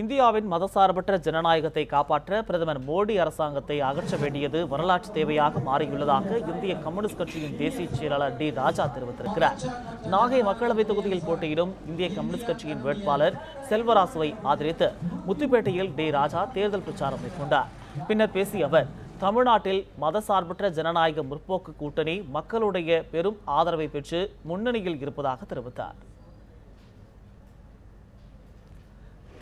இந்தியாவின் மதசார்பற்ற ஜனநாயகத்தை காப்பாற்ற பிரதமர் மோடி அரசாங்கத்தை அகற்ற வேண்டியது வரலாற்று தேவையாக மாறியுள்ளதாக இந்திய கம்யூனிஸ்ட் கட்சியின் தேசிய செயலாளர் டி ராஜா தெரிவித்திருக்கிறார். நாகை மக்களவைத் தொகுதியில் போட்டியிடும் இந்திய கம்யூனிஸ்ட் கட்சியின் வேட்பாளர் செல்வராசுவை ஆதரித்து முத்துப்பேட்டையில் டி ராஜா தேர்தல் பிரச்சாரம் மேற்கொண்டார். பின்னர் பேசிய அவர் தமிழ்நாட்டில் மதசார்பற்ற ஜனநாயக முற்போக்கு கூட்டணி மக்களுடைய பெரும் ஆதரவை பெற்று முன்னணியில் இருப்பதாக தெரிவித்தார்.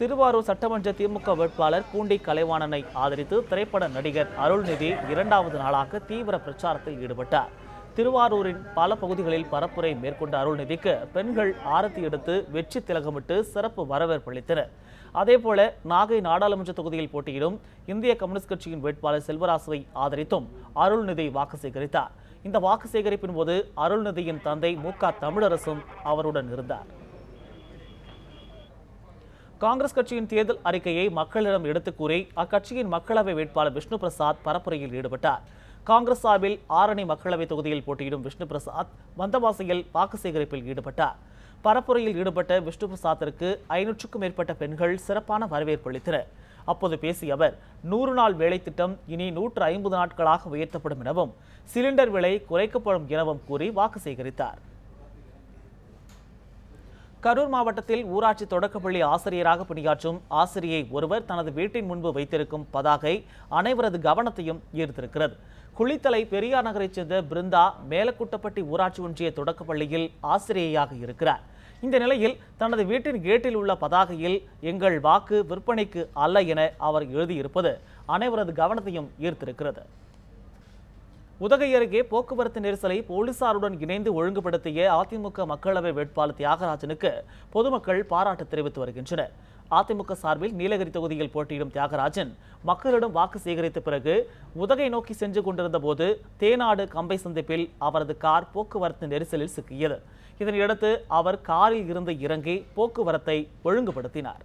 திருவாரூர் சட்டமன்ற திமுக வேட்பாளர் பூண்டி கலைவாணனை ஆதரித்து திரைப்பட நடிகர் அருள்நிதி இரண்டாவது நாளாக தீவிர பிரச்சாரத்தில் ஈடுபட்டார். திருவாரூரின் பல பகுதிகளில் பரப்புரை மேற்கொண்ட அருள்நிதிக்கு பெண்கள் ஆரத்தி எடுத்து வெற்றி திலகமிட்டு சிறப்பு வரவேற்பு அளித்தனர். அதேபோல நாகை நாடாளுமன்ற தொகுதியில் போட்டியிடும் இந்திய கம்யூனிஸ்ட் கட்சியின் வேட்பாளர் செல்வராசுவை ஆதரித்தும் அருள்நிதி வாக்கு சேகரித்தார். இந்த வாக்கு சேகரிப்பின் போது அருள்நிதியின் தந்தை மு க தமிழரசும் அவருடன் இருந்தார். காங்கிரஸ் கட்சியின் தேர்தல் அறிக்கையை மக்களிடம் எடுத்துக் கூறி அக்கட்சியின் மக்களவை வேட்பாளர் விஷ்ணு பிரசாத் பரப்புரையில் ஈடுபட்டார். காங்கிரஸ் சார்பில் ஆரணி மக்களவை தொகுதியில் போட்டியிடும் விஷ்ணு பிரசாத் வந்தவாசியில் வாக்கு சேகரிப்பில் ஈடுபட்டார். பரப்புரையில் ஈடுபட்ட விஷ்ணு பிரசாத்திற்கு ஐநூற்றுக்கும் மேற்பட்ட பெண்கள் சிறப்பான வரவேற்பு அளித்தனர். அப்போது பேசிய அவர் நூறு நாள் வேலை திட்டம் இனி நூற்று ஐம்பது நாட்களாக உயர்த்தப்படும் எனவும் சிலிண்டர் விலை குறைக்கப்படும் எனவும் கூறி வாக்கு சேகரித்தார். கரூர் மாவட்டத்தில் ஊராட்சி தொடக்கப்பள்ளி ஆசிரியராக பணியாற்றும் ஆசிரியை ஒருவர் தனது வீட்டின் முன்பு வைத்திருக்கும் பதாகை அனைவரது கவனத்தையும் ஈர்த்திருக்கிறது. குளித்தலை பெரியார் நகரைச் சேர்ந்த பிருந்தா மேலக்குட்டப்பட்டி ஊராட்சி ஒன்றிய தொடக்கப்பள்ளியில் ஆசிரியையாக இருக்கிறார். இந்த நிலையில் தனது வீட்டின் கேட்டில் உள்ள பதாகையில் எங்கள் வாக்கு விற்பனைக்கு அல்ல என அவர் எழுதியிருப்பது அனைவரது கவனத்தையும் ஈர்த்திருக்கிறது. உதகை அருகே போக்குவரத்து நெரிசலை போலீசாருடன் இணைந்து ஒழுங்குபடுத்திய அதிமுக மக்களவை வேட்பாளர் தியாகராஜனுக்கு பொதுமக்கள் பாராட்டு தெரிவித்து வருகின்றனர். அதிமுக சார்பில் நீலகிரி தொகுதியில் போட்டியிடும் தியாகராஜன் மக்களிடம் வாக்கு சேகரித்த பிறகு உதகை நோக்கி சென்று கொண்டிருந்த போது தேனாடு கம்பை சந்திப்பில் அவரது கார் போக்குவரத்து நெரிசலில் சிக்கியது. இதனையடுத்து அவர் காரில் இருந்து இறங்கி போக்குவரத்தை ஒழுங்குபடுத்தினார்.